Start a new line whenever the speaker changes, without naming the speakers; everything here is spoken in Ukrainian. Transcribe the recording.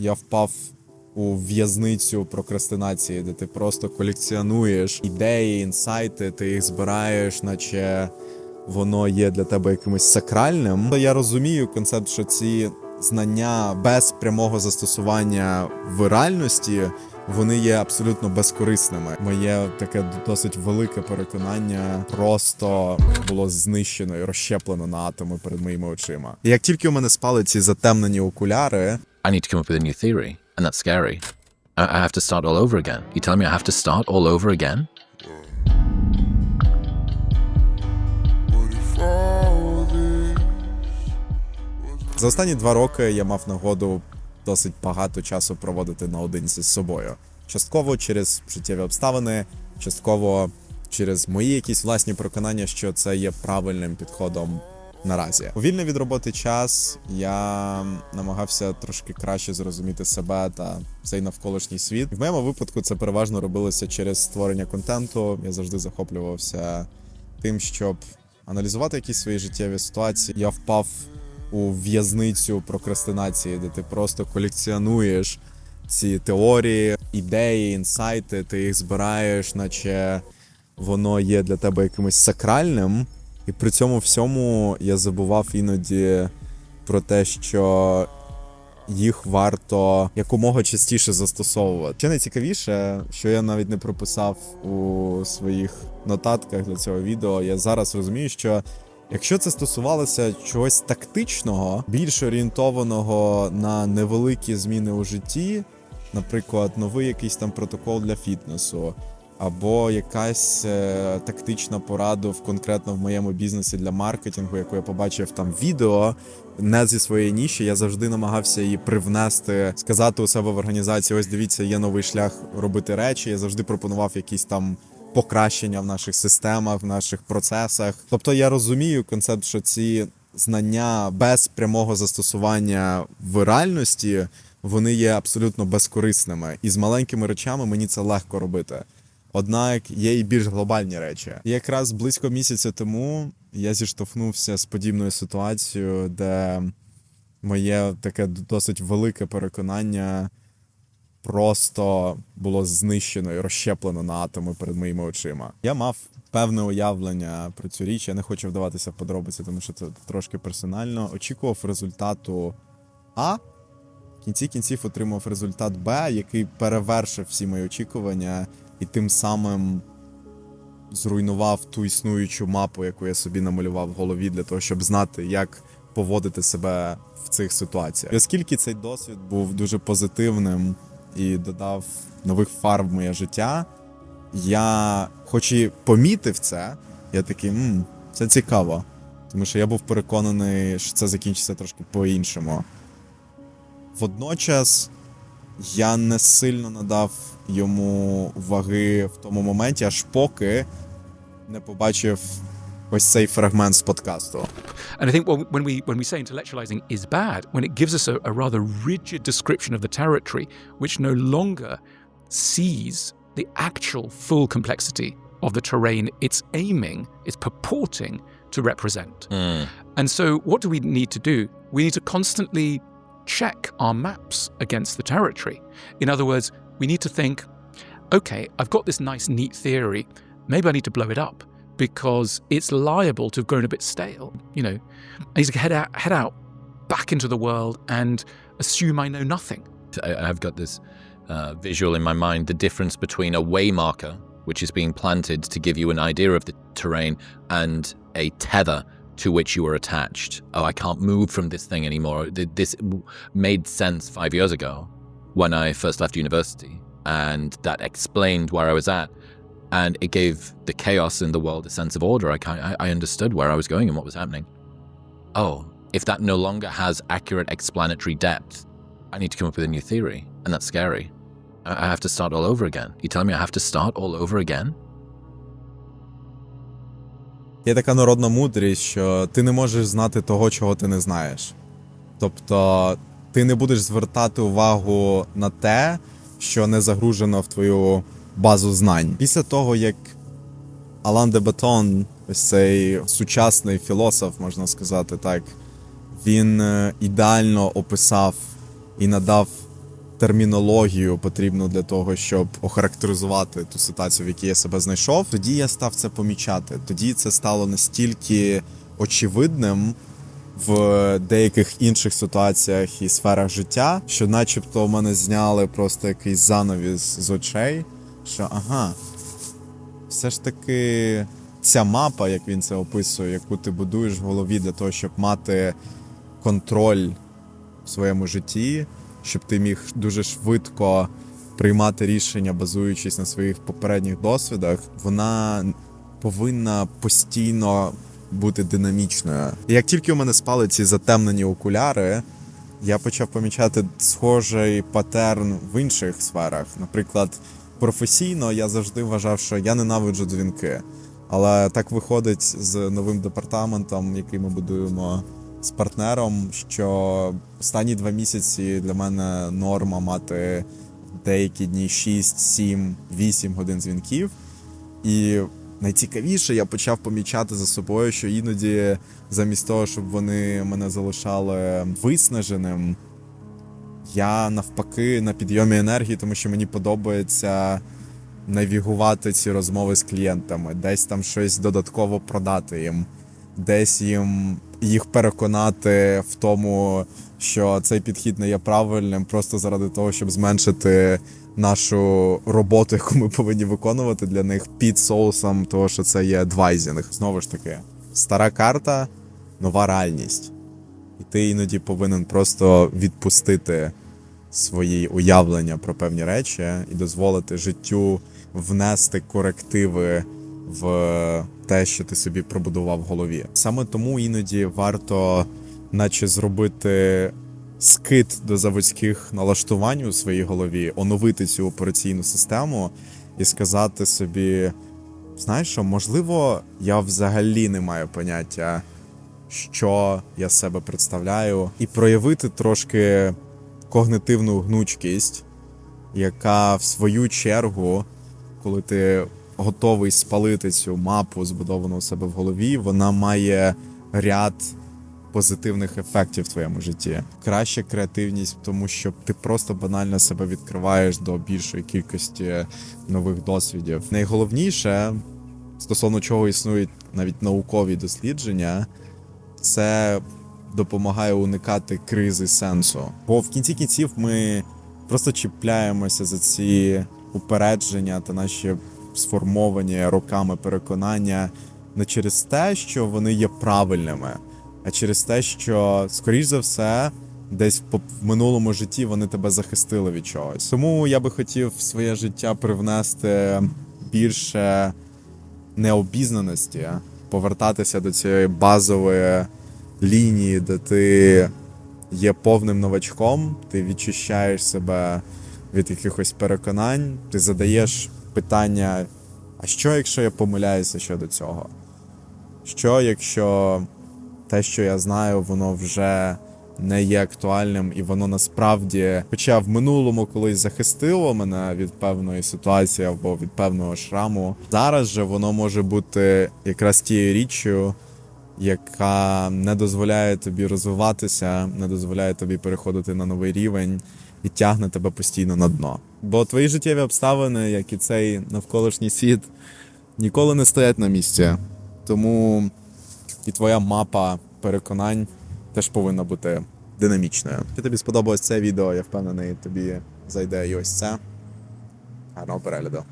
Я впав у в'язницю прокрастинації, де ти просто колекціонуєш ідеї, інсайти, ти їх збираєш, наче воно є для тебе якимось сакральним. Я розумію концепт, що ці знання без прямого застосування в реальності. Вони є абсолютно безкорисними. Моє таке досить велике переконання просто було знищено і розщеплено на атоми перед моїми очима. І як тільки у мене спали ці затемнені окуляри,
I need to come up with a new theory, and that's scary. I, I have to start all over again. You telling me I have to start all over again?
За останні два роки я мав нагоду досить багато часу проводити наодинці з собою. Частково через життєві обставини, частково через мої якісь власні переконання, що це є правильним підходом наразі. У вільний від роботи час я намагався трошки краще зрозуміти себе та цей навколишній світ. В моєму випадку це переважно робилося через створення контенту. Я завжди захоплювався тим, щоб аналізувати якісь свої життєві ситуації. Я впав у в'язницю прокрастинації, де ти просто колекціонуєш ці теорії, ідеї, інсайти, ти їх збираєш, наче воно є для тебе якимось сакральним. І при цьому всьому я забував іноді про те, що їх варто якомога частіше застосовувати. Ще найцікавіше, що я навіть не прописав у своїх нотатках для цього відео. Я зараз розумію, що якщо це стосувалося чогось тактичного, більш орієнтованого на невеликі зміни у житті, наприклад, новий якийсь там протокол для фітнесу. Або якась е, тактична порада в конкретно в моєму бізнесі для маркетингу, яку я побачив там відео, не зі своєї ніші. Я завжди намагався її привнести, сказати у себе в організації: ось дивіться, є новий шлях робити речі. Я завжди пропонував якісь там покращення в наших системах, в наших процесах. Тобто я розумію концепт, що ці знання без прямого застосування в реальності вони є абсолютно безкорисними. І з маленькими речами мені це легко робити. Однак є і більш глобальні речі. Якраз близько місяця тому я зіштовхнувся з подібною ситуацією, де моє таке досить велике переконання просто було знищено і розщеплено на атоми перед моїми очима. Я мав певне уявлення про цю річ. Я не хочу вдаватися в подробиці, тому що це трошки персонально. Очікував результату А. В кінці кінців отримав результат Б, який перевершив всі мої очікування, і тим самим зруйнував ту існуючу мапу, яку я собі намалював в голові для того, щоб знати, як поводити себе в цих ситуаціях. І оскільки цей досвід був дуже позитивним і додав нових фарб в моє життя, я, хоч і помітив це, я такий, мм, це цікаво. Тому що я був переконаний, що це закінчиться трошки по-іншому. Водночас я не сильно надав йому ваги в тому моменті, аж поки не побачив ось цей фрагмент з подкасту.
And I think well, when we when we say intellectualizing is bad, when it gives us a, a rather rigid description of the territory, which no longer sees the actual full complexity of the terrain it's aiming, it's purporting to represent. And so, what do we need to do? We need to constantly check our maps against the territory. In other words, we need to think, okay, I've got this nice, neat theory. Maybe I need to blow it up because it's liable to have grown a bit stale. You know, I need to head out, head out back into the world and assume I know nothing.
I- I've got this uh, visual in my mind the difference between a way marker, which is being planted to give you an idea of the terrain, and a tether to which you are attached. Oh, I can't move from this thing anymore. This made sense five years ago when I first left university, and that explained where I was at. And it gave the chaos in the world a sense of order. I, ki- I- I understood where I was going and what was happening. Oh, if that no longer has accurate explanatory depth, I need to come up with a new theory, and that's scary. I I have to start all over again. You telling me I have to start all over again?
Є така народна мудрість, що ти не можеш знати того, чого ти не знаєш. Тобто, ти не будеш звертати увагу на те, що не загружено в твою базу знань. Після того, як Алан де Батон, ось цей сучасний філософ, можна сказати так, він е, ідеально описав і надав термінологію потрібну для того, щоб охарактеризувати ту ситуацію, в якій я себе знайшов. Тоді я став це помічати. Тоді це стало настільки очевидним в деяких інших ситуаціях і сферах життя, що, начебто, у мене зняли просто якийсь занавіс з очей, що ага, все ж таки ця мапа, як він це описує, яку ти будуєш в голові для того, щоб мати контроль в своєму житті, щоб ти міг дуже швидко приймати рішення, базуючись на своїх попередніх досвідах, вона повинна постійно бути динамічною. Як тільки у мене спали ці затемнені окуляри, я почав помічати схожий патерн в інших сферах. Наприклад, професійно я завжди вважав, що я ненавиджу дзвінки. Але так виходить з новим департаментом, який ми будуємо з партнером, що останні два місяці для мене норма мати деякі дні 6, 7, 8 годин дзвінків. І найцікавіше, я почав помічати за собою, що іноді, замість того, щоб вони мене залишали виснаженим, я навпаки на підйомі енергії, тому що мені подобається навігувати ці розмови з клієнтами, десь там щось додатково продати їм, десь їм їх переконати в тому, що цей підхід не є правильним, просто заради того, щоб зменшити нашу роботу, яку ми повинні виконувати для них під соусом того, що це є адвайзінг. Знову ж таки, стара карта, нова реальність. І ти іноді повинен просто відпустити свої уявлення про певні речі і дозволити життю внести корективи в те, що ти собі пробудував в голові. Саме тому іноді варто, наче зробити скид до заводських налаштувань у своїй голові, оновити цю операційну систему і сказати собі: знаєш що, можливо, я взагалі не маю поняття, що я себе представляю, і проявити трошки когнитивну гнучкість, яка в свою чергу, коли ти готовий спалити цю мапу, збудовану у себе в голові, вона має ряд позитивних ефектів в твоєму житті. Краща креативність, тому що ти просто банально себе відкриваєш до більшої кількості нових досвідів. Найголовніше, стосовно чого існують навіть наукові дослідження, це допомагає уникати кризи сенсу. Бо в кінці кінців ми просто чіпляємося за ці упередження та наші сформовані роками переконання не через те, що вони є правильними, а через те, що, скоріш за все, десь в минулому житті вони тебе захистили від чогось. Тому я би хотів в своє життя привнести більше необізнаності, повертатися до цієї базової лінії, де ти є повним новачком, ти відчищаєш себе від якихось переконань, ти задаєш питання: а що, якщо я помиляюся щодо цього? Що, якщо те, що я знаю, воно вже не є актуальним, і воно насправді, хоча в минулому колись захистило мене від певної ситуації або від певного шраму, зараз же воно може бути якраз тією річчю, яка не дозволяє тобі розвиватися, не дозволяє тобі переходити на новий рівень і тягне тебе постійно на дно. Бо твої життєві обставини, як і цей навколишній світ, ніколи не стоять на місці. Тому і твоя мапа переконань теж повинна бути динамічною. Якщо тобі сподобалось це відео, я впевнений, тобі зайде і ось це. Гарного перегляду.